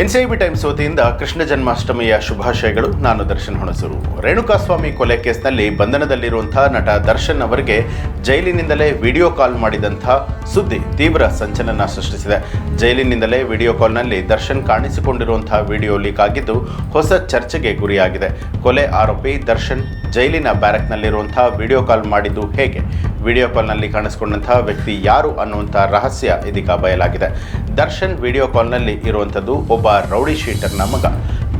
NCIB times ವತಿಯಿಂದ ಕೃಷ್ಣ ಜನ್ಮಾಷ್ಟಮಿಯ ಶುಭಾಶಯಗಳು. ನಾನು ದರ್ಶನ್ ಹುಣಸೂರು. ರೇಣುಕಾಸ್ವಾಮಿ ಕೊಲೆ ಕೇಸ್ನಲ್ಲಿ ಬಂಧನದಲ್ಲಿರುವಂತಹ ನಟ ದರ್ಶನ್ ಅವರಿಗೆ ಜೈಲಿನಿಂದಲೇ ವಿಡಿಯೋ ಕಾಲ್ ಮಾಡಿದಂಥ ಸುದ್ದಿ ತೀವ್ರ ಸಂಚಲನ ಸೃಷ್ಟಿಸಿದೆ. ಜೈಲಿನಿಂದಲೇ ವಿಡಿಯೋ ಕಾಲ್ನಲ್ಲಿ ದರ್ಶನ್ ಕಾಣಿಸಿಕೊಂಡಿರುವಂತಹ ವಿಡಿಯೋ ಲೀಕ್ ಆಗಿದ್ದು ಹೊಸ ಚರ್ಚೆಗೆ ಗುರಿಯಾಗಿದೆ. ಕೊಲೆ ಆರೋಪಿ ದರ್ಶನ್ ಜೈಲಿನ ಬ್ಯಾರಕ್ನಲ್ಲಿರುವಂತಹ ವಿಡಿಯೋ ಕಾಲ್ ಮಾಡಿದ್ದು ಹೇಗೆ? ವಿಡಿಯೋ ಕಾಲ್ನಲ್ಲಿ ಕಾಣಿಸಿಕೊಂಡಂತಹ ವ್ಯಕ್ತಿ ಯಾರು ಅನ್ನುವಂಥ ರಹಸ್ಯ ಇದೀಗ ಬಯಲಾಗಿದೆ. ದರ್ಶನ್ ವಿಡಿಯೋ ಕಾಲ್ನಲ್ಲಿ ಇರುವಂಥದ್ದು ಒಬ್ಬ ರೌಡಿ ಶೀಟರ್ನ ಮಗ.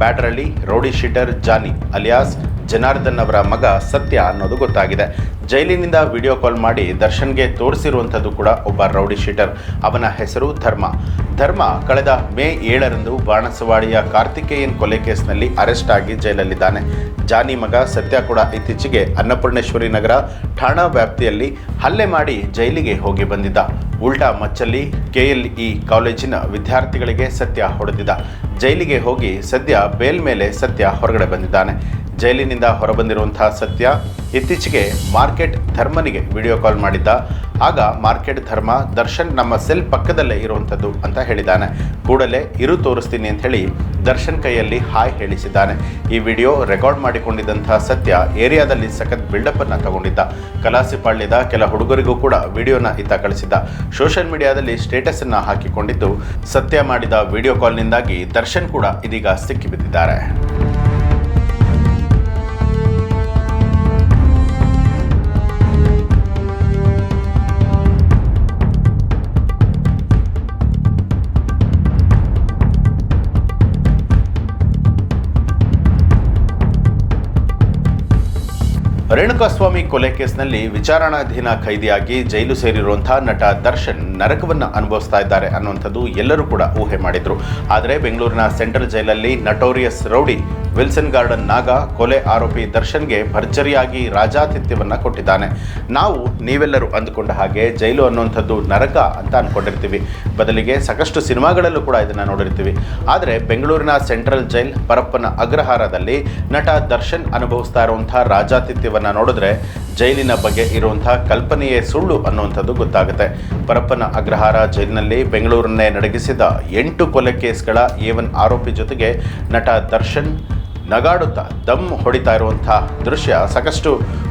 ಬ್ಯಾಟ್ರಲ್ಲಿ rowdy sheeter Johnny alias, Janardhan ಅವರ ಮಗ ಸತ್ಯ ಅನ್ನೋದು ಗೊತ್ತಾಗಿದೆ. ಜೈಲಿನಿಂದ ವಿಡಿಯೋ ಕಾಲ್ ಮಾಡಿ ದರ್ಶನ್ಗೆ ತೋರಿಸಿರುವಂಥದ್ದು ಕೂಡ ಒಬ್ಬ ರೌಡಿ ಶೀಟರ್. ಅವನ ಹೆಸರು ಧರ್ಮ. ಧರ್ಮ ಕಳೆದ ಮೇ ಏಳರಂದು ಬಾಣಸವಾಡಿಯ ಕಾರ್ತಿಕೇಯನ್ ಕೊಲೆ ಕೇಸ್ನಲ್ಲಿ ಅರೆಸ್ಟ್ ಆಗಿ ಜೈಲಲ್ಲಿದ್ದಾನೆ. ಜಾನಿ ಮಗ ಸತ್ಯ ಕೂಡ ಇತ್ತೀಚೆಗೆ ಅನ್ನಪೂರ್ಣೇಶ್ವರಿ ನಗರ ಠಾಣಾ ವ್ಯಾಪ್ತಿಯಲ್ಲಿ ಹಲ್ಲೆ ಮಾಡಿ ಜೈಲಿಗೆ ಹೋಗಿ ಬಂದಿದ್ದ. ಉಲ್ಟಾ ಮಚ್ಚಲ್ಲಿ ಕೆಎಲ್ಇ ಕಾಲೇಜಿನ ವಿದ್ಯಾರ್ಥಿಗಳಿಗೆ ಸತ್ಯ ಹೊಡೆದಿದ್ದ ಜೈಲಿಗೆ ಹೋಗಿ ಸದ್ಯ ಬೇಲ್ ಮೇಲೆ ಸತ್ಯ ಹೊರಗಡೆ ಬಂದಿದ್ದಾನೆ. ಜೈಲಿನಿಂದ ಹೊರಬಂದಿರುವಂತಹ ಸತ್ಯ ಇತ್ತೀಚೆಗೆ ಮಾರ್ಕೆಟ್ ಧರ್ಮನಿಗೆ ವಿಡಿಯೋ ಕಾಲ್ ಮಾಡಿದ್ದ. ಆಗ ಮಾರ್ಕೆಟ್ ಧರ್ಮ, ದರ್ಶನ್ ನಮ್ಮ ಸೆಲ್ ಪಕ್ಕದಲ್ಲೇ ಇರುವಂಥದ್ದು ಅಂತ ಹೇಳಿದ್ದಾನೆ. ಕೂಡಲೇ ಇರು ತೋರಿಸ್ತೀನಿ ಅಂತ ಹೇಳಿ ದರ್ಶನ್ ಕೈಯಲ್ಲಿ ಹಾಯ್ ಹೇಳಿಸಿದ್ದಾನೆ. ಈ ವಿಡಿಯೋ ರೆಕಾರ್ಡ್ ಮಾಡಿಕೊಂಡಿದ್ದಂತಹ ಸತ್ಯ ಏರಿಯಾದಲ್ಲಿ ಸಖತ್ ಬಿಲ್ಡಪ್ ಅನ್ನ ತಗೊಂಡಿದ್ದ. ಕಲಾಸಿಪಾಳ್ಯದ ಕೆಲ ಹುಡುಗರಿಗೂ ಕೂಡ ವಿಡಿಯೋನ ಇತ್ತ ಕಳಿಸಿದ್ದ. ಸೋಷಿಯಲ್ ಮೀಡಿಯಾದಲ್ಲಿ ಸ್ಟೇಟಸ್ ಅನ್ನ ಹಾಕಿಕೊಂಡಿದ್ದು ಸತ್ಯ ಮಾಡಿದ ವಿಡಿಯೋ ಕಾಲ್ನಿಂದಾಗಿ ದರ್ಶನ್ ಕೂಡ ಇದೀಗ ಸಿಕ್ಕಿಬಿದ್ದಿದ್ದಾರೆ. ರೇಣುಕಾಸ್ವಾಮಿ ಕೊಲೆ ಕೇಸ್ನಲ್ಲಿ ವಿಚಾರಣಾಧೀನ ಖೈದಿಯಾಗಿ ಜೈಲು ಸೇರಿರುವಂತಹ ನಟ ದರ್ಶನ್ ನರಕವನ್ನು ಅನುಭವಿಸ್ತಾ ಇದ್ದಾರೆ ಅನ್ನುವಂಥದ್ದು ಎಲ್ಲರೂ ಕೂಡ ಊಹೆ ಮಾಡಿದ್ರು. ಆದರೆ ಬೆಂಗಳೂರಿನ ಸೆಂಟ್ರಲ್ ಜೈಲಲ್ಲಿ ನಟೋರಿಯಸ್ ರೌಡಿ ವಿಲ್ಸನ್ ಗಾರ್ಡನ್ ನಾಗ ಕೊಲೆ ಆರೋಪಿ ದರ್ಶನ್ಗೆ ಭರ್ಜರಿಯಾಗಿ ರಾಜಾತಿಥ್ಯವನ್ನು ಕೊಟ್ಟಿದ್ದಾನೆ. ನಾವು ನೀವೆಲ್ಲರೂ ಅಂದುಕೊಂಡ ಹಾಗೆ ಜೈಲು ಅನ್ನುವಂಥದ್ದು ನರಕ ಅಂತ ಅಂದ್ಕೊಂಡಿರ್ತೀವಿ ಬದಲಿಗೆ ಸಾಕಷ್ಟು ಸಿನಿಮಾಗಳಲ್ಲೂ ಕೂಡ ಇದನ್ನು ನೋಡಿರ್ತೀವಿ. ಆದರೆ ಬೆಂಗಳೂರಿನ ಸೆಂಟ್ರಲ್ ಜೈಲ್ ಪರಪ್ಪನ ಅಗ್ರಹಾರದಲ್ಲಿ ನಟ ದರ್ಶನ್ ಅನುಭವಿಸ್ತಾ ಇರುವಂಥ ರಾಜಾತಿಥ್ಯವನ್ನು ನೋಡಿದ್ರೆ ಜೈಲಿನ ಬಗ್ಗೆ ಇರುವಂಥ ಕಲ್ಪನೆಯೇ ಸುಳ್ಳು ಅನ್ನುವಂಥದ್ದು ಗೊತ್ತಾಗುತ್ತೆ. ಪರಪ್ಪನ ಅಗ್ರಹಾರ ಜೈಲಿನಲ್ಲಿ ಬೆಂಗಳೂರನ್ನೇ ನಡಗಿಸಿದ ಎಂಟು ಕೊಲೆ ಕೇಸ್ಗಳ ಏವನ್ ಆರೋಪಿ ಜೊತೆಗೆ ನಟ ದರ್ಶನ್ ನಗಾಡುತ್ತಾ ದಮ್ ಹೊಡಿತಾ ಇರುವಂಥ ದೃಶ್ಯ ಸಾಕಷ್ಟು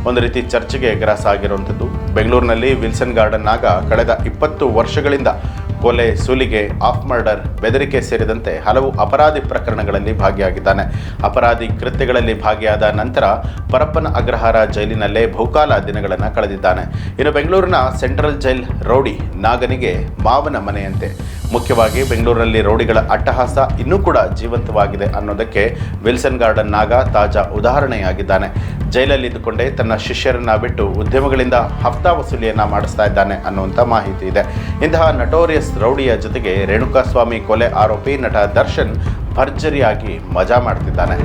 ಒಂದು ರೀತಿ ಚರ್ಚೆಗೆ ಗ್ರಾಸ ಆಗಿರುವಂಥದ್ದು. ಬೆಂಗಳೂರಿನಲ್ಲಿ ವಿಲ್ಸನ್ ಗಾರ್ಡನ್ ಆಗ ಕಳೆದ ಇಪ್ಪತ್ತು ವರ್ಷಗಳಿಂದ ಕೊಲೆ, ಸುಲಿಗೆ, ಆಫ್ ಮರ್ಡರ್, ಬೆದರಿಕೆ ಸೇರಿದಂತೆ ಹಲವು ಅಪರಾಧಿ ಪ್ರಕರಣಗಳಲ್ಲಿ ಭಾಗಿಯಾಗಿದ್ದಾನೆ. ಅಪರಾಧಿ ಕೃತ್ಯಗಳಲ್ಲಿ ಭಾಗಿಯಾದ ನಂತರ ಪರಪ್ಪನ ಅಗ್ರಹಾರ ಜೈಲಿನಲ್ಲೇ ಬಹುಕಾಲ ದಿನಗಳನ್ನು ಕಳೆದಿದ್ದಾನೆ. ಇನ್ನು ಬೆಂಗಳೂರಿನ ಸೆಂಟ್ರಲ್ ಜೈಲ್ ರೌಡಿ ನಾಗನಿಗೆ ಮಾವನ ಮನೆಯಂತೆ ಮುಖ್ಯವಾಗಿ ಬೆಂಗಳೂರಿನಲ್ಲಿ ರೌಡಿಗಳ ಅಟ್ಟಹಾಸ ಇನ್ನೂ ಕೂಡ ಜೀವಂತವಾಗಿದೆ ಅನ್ನೋದಕ್ಕೆ ವಿಲ್ಸನ್ ಗಾರ್ಡನ್ ನಾಗ ತಾಜಾ ಉದಾಹರಣೆಯಾಗಿದ್ದಾನೆ. ಜೈಲಲ್ಲಿದ್ದುಕೊಂಡೇ ತನ್ನ ಶಿಷ್ಯರನ್ನ ಬಿಟ್ಟು ಉದ್ಯಮಗಳಿಂದ ಹಫ್ತಾ ವಸೂಲಿಯನ್ನ ಮಾಡಿಸ್ತಾ ಇದ್ದಾನೆ ಅನ್ನುವಂಥ ಮಾಹಿತಿ ಇದೆ. ಇಂತಹ ನಟೋರಿಯಸ್ ರೌಡಿಯ ಜೊತೆಗೆ ರೇಣುಕಾಸ್ವಾಮಿ ಕೊಲೆ ಆರೋಪಿ ನಟ ದರ್ಶನ್ ಭರ್ಜರಿಯಾಗಿ ಮಜಾ ಮಾಡ್ತಿದ್ದಾನೆ.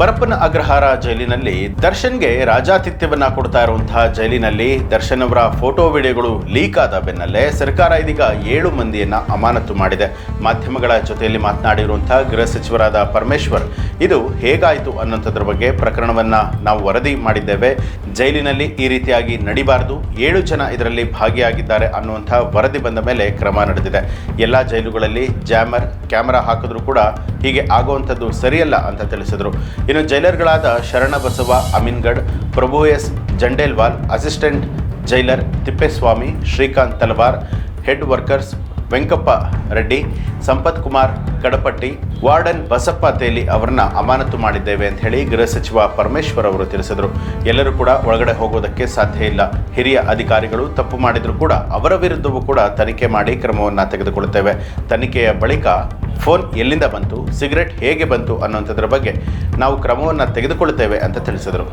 ಪರಪ್ಪನ ಅಗ್ರಹಾರ ಜೈಲಿನಲ್ಲಿ ದರ್ಶನ್ಗೆ ರಾಜಾತಿಥ್ಯವನ್ನ ಕೊಡ್ತಾ ಇರುವಂತಹ ಜೈಲಿನಲ್ಲಿ ದರ್ಶನ್ ಅವರ ಫೋಟೋ ವಿಡಿಯೋಗಳು ಲೀಕ್ ಆದ ಬೆನ್ನಲ್ಲೇ ಸರ್ಕಾರ ಇದೀಗ ಏಳು ಮಂದಿಯನ್ನ ಅಮಾನತು ಮಾಡಿದೆ. ಮಾಧ್ಯಮಗಳ ಜೊತೆಯಲ್ಲಿ ಮಾತನಾಡಿರುವಂತಹ ಗೃಹ ಸಚಿವರಾದ ಪರಮೇಶ್ವರ್ ಇದು ಹೇಗಾಯಿತು ಅನ್ನೋಂಥದ್ರ ಬಗ್ಗೆ ಪ್ರಕರಣವನ್ನು ನಾವು ವರದಿ ಮಾಡಿದ್ದೇವೆ. ಜೈಲಿನಲ್ಲಿ ಈ ರೀತಿಯಾಗಿ ನಡಿಬಾರದು. ಏಳು ಜನ ಇದರಲ್ಲಿ ಭಾಗಿಯಾಗಿದ್ದಾರೆ ಅನ್ನುವಂಥ ವರದಿ ಬಂದ ಮೇಲೆ ಕ್ರಮ ನಡೆದಿದೆ. ಎಲ್ಲ ಜೈಲುಗಳಲ್ಲಿ ಜಾಮರ್, ಕ್ಯಾಮರಾ ಹಾಕಿದ್ರು ಕೂಡ ಹೀಗೆ ಆಗುವಂಥದ್ದು ಸರಿಯಲ್ಲ ಅಂತ ತಿಳಿಸಿದರು. ಇನ್ನು ಜೈಲರ್ಗಳಾದ Sharanabasava Aminagad Prabhu S Jandelwal, assistant jailer Tippeswamy, Srikanth Talwar, head workers Venkappa Reddy, Sampath Kumar Kadapatti, warden Basappa Teli ಅವರನ್ನ ಅಮಾನತು ಮಾಡಿದ್ದೇವೆ ಅಂತ ಹೇಳಿ ಗೃಹ ಸಚಿವ ಪರಮೇಶ್ವರ್ ಅವರು ತಿಳಿಸಿದರು. ಎಲ್ಲರೂ ಕೂಡ ಒಳಗಡೆ ಹೋಗೋದಕ್ಕೆ ಸಾಧ್ಯ ಇಲ್ಲ. ಹಿರಿಯ ಅಧಿಕಾರಿಗಳು ತಪ್ಪು ಮಾಡಿದರೂ ಕೂಡ ಅವರ ವಿರುದ್ಧವೂ ಕೂಡ ತನಿಖೆ ಮಾಡಿ ಕ್ರಮವನ್ನು ತೆಗೆದುಕೊಳ್ಳುತ್ತೇವೆ. ತನಿಖೆಯ ಬಳಿಕ ಫೋನ್ ಎಲ್ಲಿಂದ ಬಂತು, ಸಿಗರೆಟ್ ಹೇಗೆ ಬಂತು ಅನ್ನುವಂಥದ್ರ ಬಗ್ಗೆ ನಾವು ಕ್ರಮವನ್ನು ತೆಗೆದುಕೊಳ್ಳುತ್ತೇವೆ ಅಂತ ತಿಳಿಸಿದರು.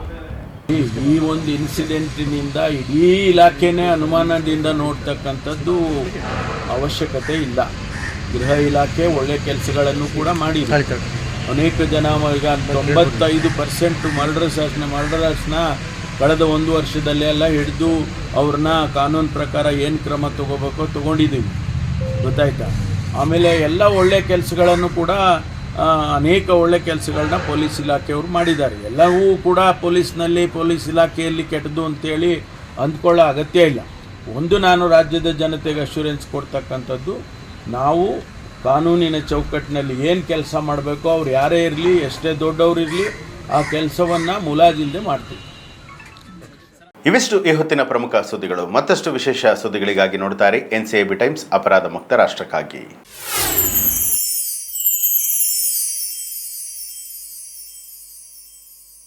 ಈ ಒಂದು ಇನ್ಸಿಡೆಂಟಿನಿಂದ ಇಡೀ ಇಲಾಖೆನೇ ಅನುಮಾನದಿಂದ ನೋಡ್ತಕ್ಕಂಥದ್ದು ಅವಶ್ಯಕತೆ ಇಲ್ಲ. ಗೃಹ ಇಲಾಖೆ ಒಳ್ಳೆ ಕೆಲಸಗಳನ್ನು ಕೂಡ ಮಾಡಿ ಅನೇಕ ಜನ ಈಗ ತೊಂಬತ್ತೈದು ಪರ್ಸೆಂಟ್ ಮರ್ಡರ್ಸರ್ಸ್ನ ಮರ್ಡರರ್ಸ್ನ ಕಳೆದ ಒಂದು ವರ್ಷದಲ್ಲಿ ಎಲ್ಲ ಹಿಡಿದು ಅವ್ರನ್ನ ಕಾನೂನು ಪ್ರಕಾರ ಏನು ಕ್ರಮ ತಗೋಬೇಕೋ ತಗೊಂಡಿದ್ದೀವಿ. ಗೊತ್ತಾಯ್ತಾ? ಆಮೇಲೆ ಎಲ್ಲ ಒಳ್ಳೆ ಕೆಲಸಗಳನ್ನು ಕೂಡ ಅನೇಕ ಒಳ್ಳೆ ಕೆಲಸಗಳನ್ನ ಪೊಲೀಸ್ ಇಲಾಖೆಯವರು ಮಾಡಿದ್ದಾರೆ. ಎಲ್ಲವೂ ಕೂಡ ಪೊಲೀಸ್ನಲ್ಲಿ ಪೊಲೀಸ್ ಇಲಾಖೆಯಲ್ಲಿ ಕೆಟ್ಟದ್ದು ಅಂತೇಳಿ ಅಂದ್ಕೊಳ್ಳೋ ಅಗತ್ಯ ಇಲ್ಲ. ಒಂದು ನಾನು ರಾಜ್ಯದ ಜನತೆಗೆ ಅಶ್ಯೂರೆನ್ಸ್ ಕೊಡ್ತಕ್ಕಂಥದ್ದು, ನಾವು ಕಾನೂನಿನ ಚೌಕಟ್ಟಿನಲ್ಲಿ ಏನು ಕೆಲಸ ಮಾಡಬೇಕು ಅವ್ರು ಯಾರೇ ಇರಲಿ, ಎಷ್ಟೇ ದೊಡ್ಡವರು ಇರಲಿ, ಆ ಕೆಲಸವನ್ನು ಮುಲಾಜಿಲ್ಲದೆ ಮಾಡ್ತೀವಿ. ಇವಿಷ್ಟು ಈ ಹೊತ್ತಿನ ಪ್ರಮುಖ ಸುದ್ದಿಗಳು. ಮತ್ತಷ್ಟು ವಿಶೇಷ ಸುದ್ದಿಗಳಿಗಾಗಿ ನೋಡ್ತಾರೆ ಎನ್ ಸಿ ಬಿ ಟೈಮ್ಸ್, ಅಪರಾಧ ಮುಕ್ತ ರಾಷ್ಟ್ರಕ್ಕಾಗಿ.